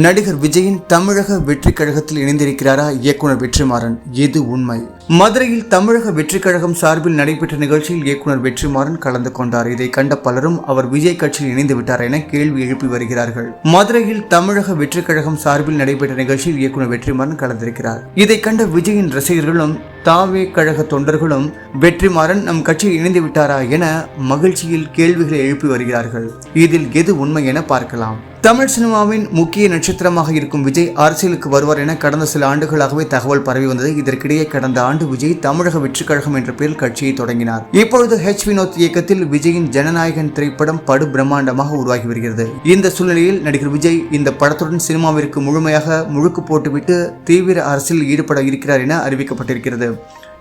நடிகர் விஜயின் தமிழக வெற்றி கழகத்தில் இணைந்திருக்கிறாரா இயக்குனர் வெற்றிமாறன்? எது உண்மை? மதுரையில் தமிழக வெற்றி கழகம் சார்பில் நடைபெற்ற நிகழ்ச்சியில் இயக்குனர் வெற்றிமாறன் கலந்து கொண்டார். இதை கண்ட பலரும் அவர் விஜய் கட்சியில் இணைந்து விட்டார் என கேள்வி எழுப்பி வருகிறார்கள். மதுரையில் தமிழக வெற்றி கழகம் சார்பில் நடைபெற்ற நிகழ்ச்சியில் இயக்குனர் வெற்றிமாறன் கலந்திருக்கிறார். இதை கண்ட விஜயின் ரசிகர்களும் தாவே கழக தொண்டர்களும் வெற்றிமாறன் நம் கட்சியில் இணைந்து விட்டாரா என மகிழ்ச்சியில் கேள்விகளை எழுப்பி வருகிறார்கள். இதில் எது உண்மை என பார்க்கலாம். தமிழ் சினிமாவின் முக்கிய நட்சத்திரமாக இருக்கும் விஜய் அரசியலுக்கு வருவார் என கடந்த சில ஆண்டுகளாகவே தகவல் பரவி வந்தது. இதற்கிடையே கடந்த ஆண்டு விஜய் தமிழக வெற்றி கழகம் என்ற பெயரில் கட்சியை தொடங்கினார். இப்பொழுது ஹெச் வினோத் இயக்கத்தில் விஜயின் ஜனநாயகன் திரைப்படம் படு பிரம்மாண்டமாக உருவாகி வருகிறது. இந்த சூழ்நிலையில் நடிகர் விஜய் இந்த படத்துடன் சினிமாவிற்கு முழுமையாக முழுக்கு போட்டுவிட்டு தீவிர அரசியல் ஈடுபட இருக்கிறார் என அறிவிக்கப்பட்டிருக்கிறது.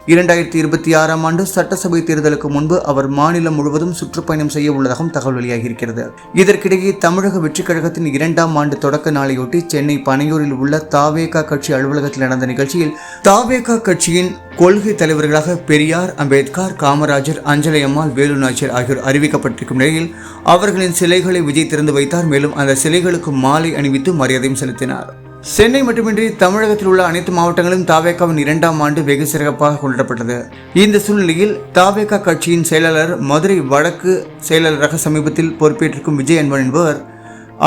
இரண்டாயிரத்தி இருபத்தி ஆறாம் ஆண்டு சட்டசபை தேர்தலுக்கு முன்பு அவர் மாநிலம் முழுவதும் சுற்றுப்பயணம் செய்ய உள்ளதாகவும் தகவல் வெளியாகியிருக்கிறது. இதற்கிடையே தமிழக வெற்றிக் கழகத்தின் இரண்டாம் ஆண்டு தொடக்க நாளையொட்டி சென்னை பனையூரில் உள்ள தாவேகா கட்சி அலுவலகத்தில் நடந்த நிகழ்ச்சியில் தாவேகா கட்சியின் கொள்கை தலைவர்களாக பெரியார் அம்பேத்கர் காமராஜர் அஞ்சலை அம்மாள் வேலு நாச்சியர் ஆகியோர் அறிவிக்கப்பட்டிருக்கும் நிலையில் அவர்களின் சிலைகளை விஜய் திறந்து வைத்தார். மேலும் அந்த சிலைகளுக்கு மாலை அணிவித்து மரியாதையும் செலுத்தினார். சென்னை மட்டுமின்றி தமிழகத்தில் உள்ள அனைத்து மாவட்டங்களிலும் தாவேக்காவின் இரண்டாம் ஆண்டு வெகு சிறப்பாக கொண்டாடப்பட்டது. இந்த சூழ்நிலையில் தாவேகா கட்சியின் செயலாளர் மதுரை வடக்கு செயலாளராக சமீபத்தில் பொறுப்பேற்றிருக்கும் விஜய் அன்பன் என்பவர்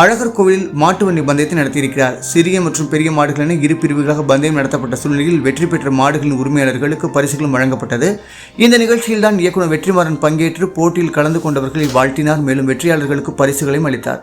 அழகர் கோவிலில் மாட்டு வண்டி பந்தயத்தை நடத்தியிருக்கிறார். சிறிய மற்றும் பெரிய மாடுகள் என இரு பிரிவுகளாக பந்தயம் நடத்தப்பட்ட சூழ்நிலையில் வெற்றி பெற்ற மாடுகளின் உரிமையாளர்களுக்கு பரிசுகளும் வழங்கப்பட்டது. இந்த நிகழ்ச்சியில் தான் இயக்குனர் வெற்றிமாறன் பங்கேற்று போட்டியில் கலந்து கொண்டவர்களை வாழ்த்தினார். மேலும் வெற்றியாளர்களுக்கு பரிசுகளையும் அளித்தார்.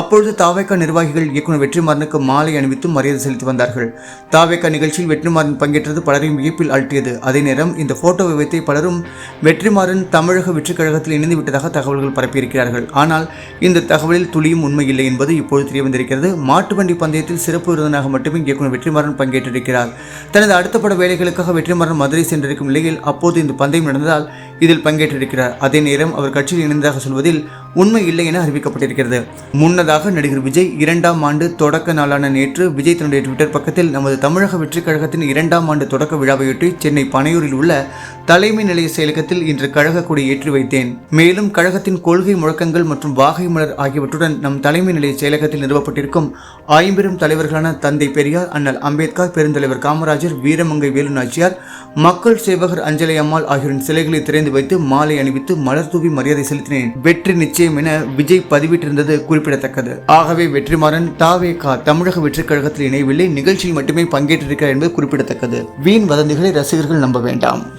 அப்பொழுது தாவேக்கா நிர்வாகிகள் இயக்குனர் வெற்றிமாறனுக்கு மாலை அணிவித்து மரியாதை செலுத்தி வந்தார்கள். தாவேக்கா நிகழ்ச்சியில் வெற்றிமாறன் பங்கேற்றது பலரையும் வியப்பில் ஆழ்த்தியது. அதே நேரம் இந்த போட்டோவை வைத்து பலரும் வெற்றிமாறன் தமிழக வெற்றிக் கழகத்தில் இணைந்து விட்டதாக தகவல்கள் பரப்பியிருக்கிறார்கள். ஆனால் இந்த தகவலில் துளியும் உண்மையில்லை என்பது இப்போது தெரிய வந்திருக்கிறது மாட்டு வண்டி பந்தயத்தில் சிறப்பு விருதனாக மட்டுமே இயக்குனர் வெற்றிமாறன் பங்கேற்றிருக்கிறார். தனது அடுத்த பட வேலைகளுக்காக வெற்றிமாறன் மதுரை சென்றிருக்கும் நிலையில் அப்போது இந்த பந்தயம் நடந்ததால் இதில் பங்கேற்றிருக்கிறார். அதே நேரம் அவர் கட்சியில் இணைந்ததாக சொல்வதில் உண்மை இல்லை என அறிவிக்கப்பட்டிருக்கிறது. முன்னதாக நடிகர் விஜய் இரண்டாம் ஆண்டு தொடக்க நாளான நேற்று விஜய் தன்னுடைய ட்விட்டர் பக்கத்தில் நமது தமிழக வெற்றிக் கழகத்தின் இரண்டாம் ஆண்டு தொடக்க விழாவையொட்டி சென்னை பனையூரில் உள்ள தலைமை நிலைய செயலகத்தில் இன்று கழக கொடி ஏற்றி வைத்தேன். மேலும் கழகத்தின் கொள்கை முழக்கங்கள் மற்றும் வாகை மலர் ஆகியவற்றுடன் நம் தலைமை நிலைய செயலகத்தில் நிறுவப்பட்டிருக்கும் ஐம்பெரும் தலைவர்களான தந்தை பெரியார் அண்ணல் அம்பேத்கர் பெருந்தலைவர் காமராஜர் வீரமங்கை வேலு நாச்சியார் மக்கள் சேவகர் அஞ்சலி அம்மாள் ஆகியோரின் சிலைகளை திறந்து வைத்து மாலை அணிவித்து மலர் தூவி மரியாதை செலுத்தினேன். வெற்றி நிச்சயம் என விஜய் பதிவிட்டிருந்தது குறிப்பிடத்தக்கது. ஆகவே வெற்றிமாறன் தாவே கா தமிழக வெற்றிக் கழகத்தில் இணையவில்லை நிகழ்ச்சியில் மட்டுமே பங்கேற்றிருக்கிறார் என்பது குறிப்பிடத்தக்கது. வீண் வதந்திகளை ரசிகர்கள் நம்ப வேண்டாம்.